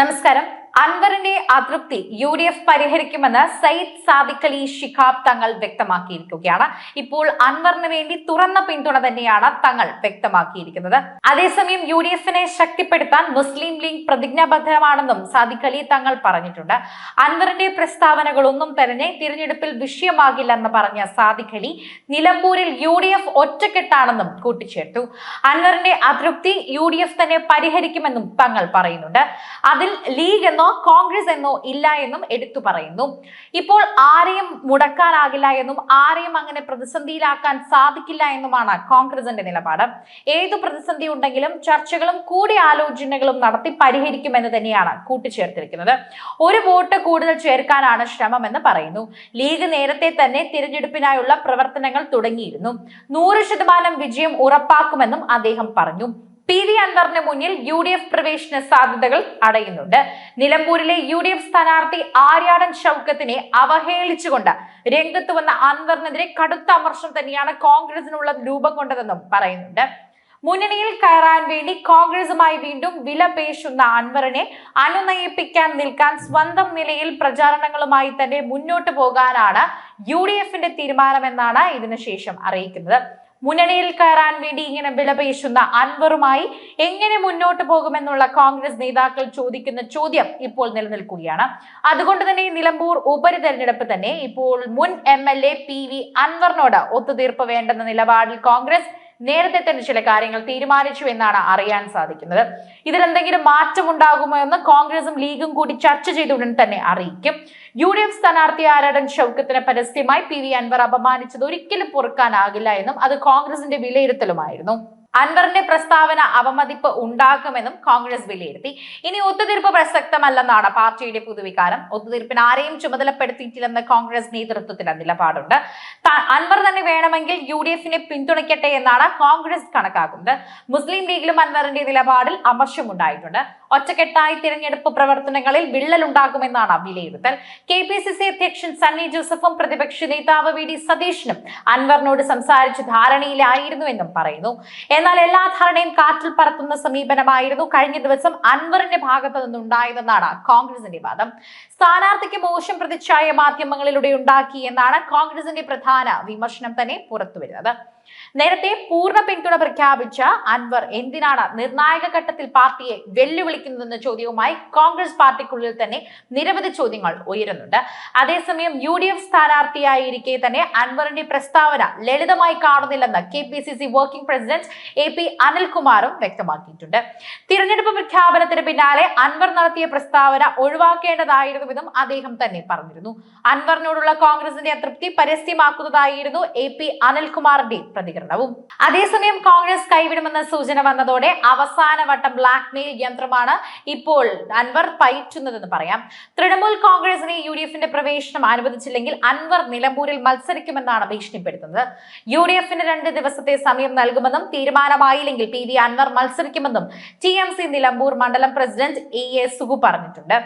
നമസ്കാരം. അൻവറിന്റെ അതൃപ്തി യു ഡി എഫ് പരിഹരിക്കുമെന്ന് സയ്യിദ് സാദിഖ് അലി ശിഖാബ് തങ്ങൾ വ്യക്തമാക്കിയിരിക്കുകയാണ്. ഇപ്പോൾ അൻവറിന് വേണ്ടി തുറന്ന പിന്തുണ തന്നെയാണ് തങ്ങൾ വ്യക്തമാക്കിയിരിക്കുന്നത്. അതേസമയം യു ഡി എഫിനെ ശക്തിപ്പെടുത്താൻ മുസ്ലിം ലീഗ് പ്രതിജ്ഞാബദ്ധമാണെന്നും സാദിഖ് അലി തങ്ങൾ പറഞ്ഞിട്ടുണ്ട്. അൻവറിന്റെ പ്രസ്താവനകളൊന്നും തന്നെ തിരഞ്ഞെടുപ്പിൽ വിഷയമാകില്ലെന്ന് പറഞ്ഞ സാദിഖ് അലി നിലമ്പൂരിൽ യു ഡി എഫ് ഒറ്റക്കെട്ടാണെന്നും കൂട്ടിച്ചേർത്തു. അൻവറിന്റെ അതൃപ്തി യു ഡി എഫ് തന്നെ പരിഹരിക്കുമെന്നും തങ്ങൾ പറയുന്നുണ്ട്. അതിൽ ലീഗ് എന്നോ കോൺഗ്രസ് എന്നോ ഇല്ല എന്നും എടുത്തു പറയുന്നു. ഇപ്പോൾ ആരെയും മുടക്കാനാകില്ല എന്നും ആരെയും അങ്ങനെ പ്രതിസന്ധിയിലാക്കാൻ സാധിക്കില്ല എന്നുമാണ് കോൺഗ്രസിന്റെ നിലപാട്. ഏത് പ്രതിസന്ധി ഉണ്ടെങ്കിലും ചർച്ചകളും കൂടിയാലോചനകളും നടത്തി പരിഹരിക്കുമെന്ന് തന്നെയാണ് കൂട്ടിച്ചേർത്തിരിക്കുന്നത്. ഒരു വോട്ട് കൂടുതൽ ചേർക്കാനാണ് ശ്രമമെന്ന് പറയുന്നു. ലീഗ് നേരത്തെ തന്നെ തിരഞ്ഞെടുപ്പിനായുള്ള പ്രവർത്തനങ്ങൾ തുടങ്ങിയിരുന്നു. നൂറ് ശതമാനം വിജയം ഉറപ്പാക്കുമെന്നും അദ്ദേഹം പറഞ്ഞു. പി വി അൻവറിന് മുന്നിൽ യു ഡി എഫ് പ്രവേശന സാധ്യതകൾ അടയുന്നുണ്ട്. നിലമ്പൂരിലെ യു ഡി എഫ് സ്ഥാനാർത്ഥി ആര്യാടൻ ഷൗക്കത്തിനെ അവഹേളിച്ചുകൊണ്ട് രംഗത്ത് വന്ന അൻവറിനെതിരെ കടുത്ത അമർഷം തന്നെയാണ് കോൺഗ്രസിനുള്ള രൂപം കൊണ്ടതെന്നും പറയുന്നുണ്ട്. മുന്നണിയിൽ കയറാൻ വേണ്ടി കോൺഗ്രസുമായി വീണ്ടും വില പേശുന്ന അൻവറിനെ അനുനയിപ്പിക്കാൻ നിൽക്കാൻ സ്വന്തം നിലയിൽ പ്രചാരണങ്ങളുമായി തന്നെ മുന്നോട്ട് പോകാനാണ് യു ഡി എഫിന്റെ തീരുമാനമെന്നാണ് ഇതിനുശേഷം അറിയിക്കുന്നത്. മുന്നണിയിൽ കയറാൻ വേണ്ടി ഇങ്ങനെ വിലപേശുന്ന അൻവറുമായി എങ്ങനെ മുന്നോട്ട് പോകുമെന്നുള്ള കോൺഗ്രസ് നേതാക്കൾ ചോദിക്കുന്ന ചോദ്യം ഇപ്പോൾ നിലനിൽക്കുകയാണ്. അതുകൊണ്ട് തന്നെ നിലമ്പൂർ ഉപരിതെരഞ്ഞെടുപ്പ് തന്നെ ഇപ്പോൾ മുൻ M L A P V അൻവറിനോട് ഒത്തുതീർപ്പ് വേണ്ടെന്ന നിലപാടിൽ കോൺഗ്രസ് നേരത്തെ തന്നെ ചില കാര്യങ്ങൾ തീരുമാനിച്ചു എന്നാണ് അറിയാൻ സാധിക്കുന്നത്. ഇതിലെന്തെങ്കിലും മാറ്റം ഉണ്ടാകുമോ എന്ന് കോൺഗ്രസും ലീഗും കൂടി ചർച്ച ചെയ്ത ഉടൻ തന്നെ അറിയിക്കും. യു ഡി എഫ് സ്ഥാനാർത്ഥി ആരാടൻ ഷൗക്കത്തിന് പരസ്യമായി പി വി അൻവർ അപമാനിച്ചത് ഒരിക്കലും പൊറുക്കാനാകില്ല എന്നും അത് കോൺഗ്രസിന്റെ വിലയിരുത്തലുമായിരുന്നു. അൻവറിന്റെ പ്രസ്താവന അവമതിപ്പ് ഉണ്ടാക്കുമെന്നും കോൺഗ്രസ് വിലയിരുത്തി. ഇനി ഒത്തുതീർപ്പ് പ്രസക്തമല്ലെന്നാണ് പാർട്ടിയുടെ പൊതുവികാരം. ഒത്തുതീർപ്പിന് ആരെയും ചുമതലപ്പെടുത്തിയിട്ടില്ലെന്ന് കോൺഗ്രസ് നേതൃത്വത്തിന്റെ നിലപാടുണ്ട്. അൻവർ തന്നെ വേണമെങ്കിൽ യു ഡി എഫിനെ പിന്തുണയ്ക്കട്ടെ എന്നാണ് കോൺഗ്രസ് കണക്കാക്കുന്നത്. മുസ്ലിം ലീഗിലും അൻവറിന്റെ നിലപാടിൽ അമർഷമുണ്ടായിട്ടുണ്ട്. ഒറ്റക്കെട്ടായി തിരഞ്ഞെടുപ്പ് പ്രവർത്തനങ്ങളിൽ വിള്ളൽ ഉണ്ടാകുമെന്നാണ് വിലയിരുത്തൽ. കെ പി സി സി അധ്യക്ഷൻ സണ്ണി ജോസഫും പ്രതിപക്ഷ നേതാവ് വി ഡി സതീഷിനും അൻവറിനോട് സംസാരിച്ച് ധാരണയിലായിരുന്നുവെന്നും പറയുന്നു. എന്നാൽ എല്ലാ ധാരണയും കാറ്റിൽ പറത്തുന്ന സമീപനമായിരുന്നു കഴിഞ്ഞ ദിവസം അൻവറിന്റെ ഭാഗത്ത് നിന്നുണ്ടായതെന്നാണ് കോൺഗ്രസിന്റെ വാദം. സ്ഥാനാർത്ഥിക്ക് മോശം പ്രതിച്ഛായ മാധ്യമങ്ങളിലൂടെ ഉണ്ടാക്കി എന്നാണ് കോൺഗ്രസിന്റെ പ്രധാന വിമർശനം തന്നെ പുറത്തുവരുന്നത്. നേരത്തെ പൂർണ പിന്തുണ പ്രഖ്യാപിച്ച അൻവർ എന്തിനാണ് നിർണായക ഘട്ടത്തിൽ പാർട്ടിയെ വെല്ലുവിളിക്കുന്നതെന്ന ചോദ്യവുമായി കോൺഗ്രസ് പാർട്ടിക്കുള്ളിൽ തന്നെ നിരവധി ചോദ്യങ്ങൾ ഉയരുന്നുണ്ട്. അതേസമയം യു ഡി എഫ് സ്ഥാനാർത്ഥിയായിരിക്കെ തന്നെ അൻവറിന്റെ പ്രസ്താവന ലളിതമായി കാണുന്നില്ലെന്ന് K P C C working president A P അനിൽകുമാറും വ്യക്തമാക്കിയിട്ടുണ്ട്. തിരഞ്ഞെടുപ്പ് പ്രഖ്യാപനത്തിന് പിന്നാലെ അൻവർ നടത്തിയ പ്രസ്താവന ഒഴിവാക്കേണ്ടതായിരുന്നുവെന്നും അദ്ദേഹം തന്നെ പറഞ്ഞിരുന്നു. അൻവറിനോടുള്ള കോൺഗ്രസിന്റെ അതൃപ്തി പരസ്യമാക്കുന്നതായിരുന്നു എ പി അനിൽകുമാറിന്റെ പ്രതികരണവും. അതേസമയം കോൺഗ്രസ് കൈവിടുമെന്ന സൂചന വന്നതോടെ അവസാനവട്ടം ബ്ലാക്ക് മെയിൽ യന്ത്രമാണ് ഇപ്പോൾ അൻവർ പയറ്റുന്നതെന്ന് പറയാം. തൃണമൂൽ കോൺഗ്രസിനെ യു ഡി എഫിന്റെ പ്രവേശനം അനുവദിച്ചില്ലെങ്കിൽ അൻവർ നിലമ്പൂരിൽ മത്സരിക്കുമെന്നാണ് ഭീഷണിപ്പെടുത്തുന്നത്. യു ഡി എഫിന് രണ്ട് ദിവസത്തെ സമയം നൽകുമെന്നും തീരുമാനമായില്ലെങ്കിൽ പി വി അൻവർ മത്സരിക്കുമെന്നും ടി എം സി നിലമ്പൂർ മണ്ഡലം പ്രസിഡന്റ് എ എ സുഗു പറഞ്ഞിട്ടുണ്ട്.